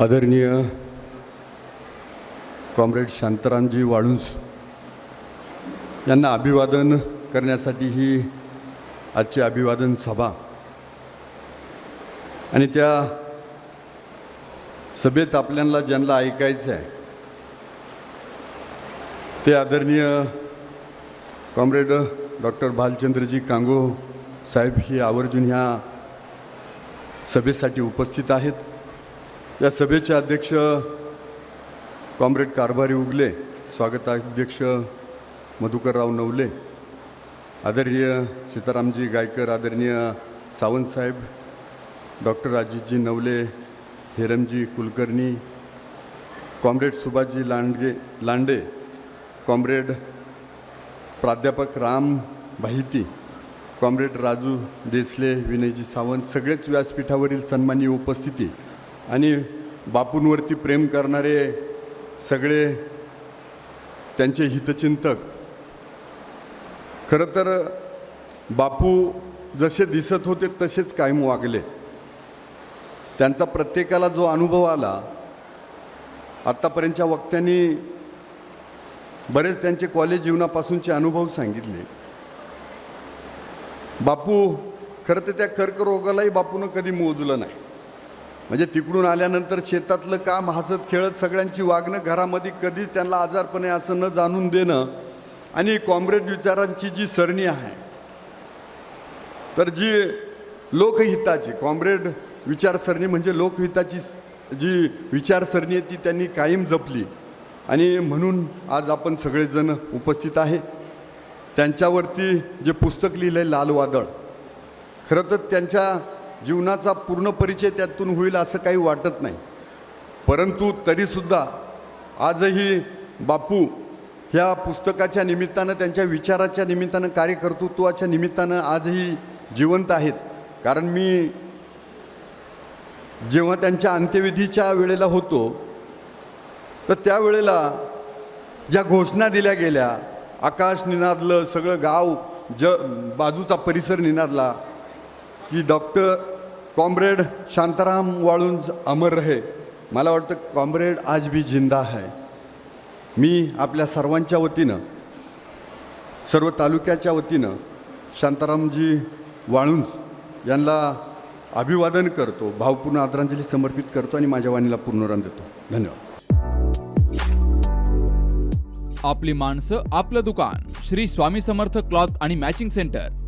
आदरणीय कॉम्रेड शांतारामजी वाळुंज यांना अभिवादन करण्यासाठी ही आजची अभिवादन सभा आणि त्या सभेत आपल्याला ज्यांना ऐकायचं आहे ते आदरणीय कॉम्रेड डॉक्टर भालचंद्रजी कांगो साहेब ही आवर्जून ह्या सभेसाठी उपस्थित आहेत. या सभेचे अध्यक्ष कॉम्रेड कारभारी उगले स्वागताध्यक्ष मधुकरराव नवले आदरणीय सीतारामजी गायकर आदरणीय सावंतसाहेब doctor Ajitji Navale हेरमजी Kulkarni comrade Subhashji Landge Lande comrade प्राध्यापक राम भाहिती कॉम्रेड राजू देसले विनयजी सावंत सगळेच व्यासपीठावरील सन्माननीय उपस्थिती आणि बापूंवरती प्रेम करणारे सगळे त्यांचे हितचिंतक. खरं तर बापू जसे दिसत होते तसेच कायम वागले. त्यांचा प्रत्येकाला जो अनुभव आला आत्तापर्यंतच्या वक्त्यांनी बरेच त्यांचे कॉलेज जीवनापासूनचे अनुभव सांगितले. बापू खरं तर त्या कर्करोगालाही बापूनं कधी मोजलं नाही. म्हणजे तिकडून आल्यानंतर शेतातलं काम हसत खेळत सगळ्यांची वागणं घरामध्ये कधीच त्यांना आजारपणे असं न जाणून देणं आणि कॉम्रेड विचारांची जी सरणी आहे तर जी लोकहिताची कॉम्रेड विचारसरणी म्हणजे लोकहिताची जी विचारसरणी आहे ती त्यांनी कायम जपली. आणि म्हणून आज आपण सगळेजण उपस्थित आहे. त्यांच्यावरती जे पुस्तक लिहिलं आहे लाल वादळ खरं तर त्यांच्या जीवनाचा पूर्ण परिचय त्यातून होईल असं काही वाटत नाही. परंतु तरीसुद्धा आजही बापू ह्या पुस्तकाच्या निमित्तानं त्यांच्या विचाराच्या निमित्तानं कार्यकर्तृत्वाच्या निमित्तानं आजही जिवंत आहेत. कारण मी जेव्हा त्यांच्या अंत्यविधीच्या वेळेला होतो तर त्यावेळेला ज्या घोषणा दिल्या गेल्या आकाश निनादलं सगळं गाव ज बाजूचा परिसर निनादला की डॉक्टर कॉम्रेड शांताराम वाळुंज अमर रहे. मला वाटतं कॉम्रेड आज भी जिंदा है मी आपल्या सर्वांच्या वतीनं सर्व तालुक्याच्या वतीनं शांतारामजी वाळुंज यांना अभिवादन करतो भावपूर्ण आदरांजली समर्पित करतो आणि माझ्या वाणीला पूर्णराम देतो. धन्यवाद. आपली माणसं आपलं दुकान. श्री स्वामी समर्थ क्लॉथ आणि मॅचिंग सेंटर.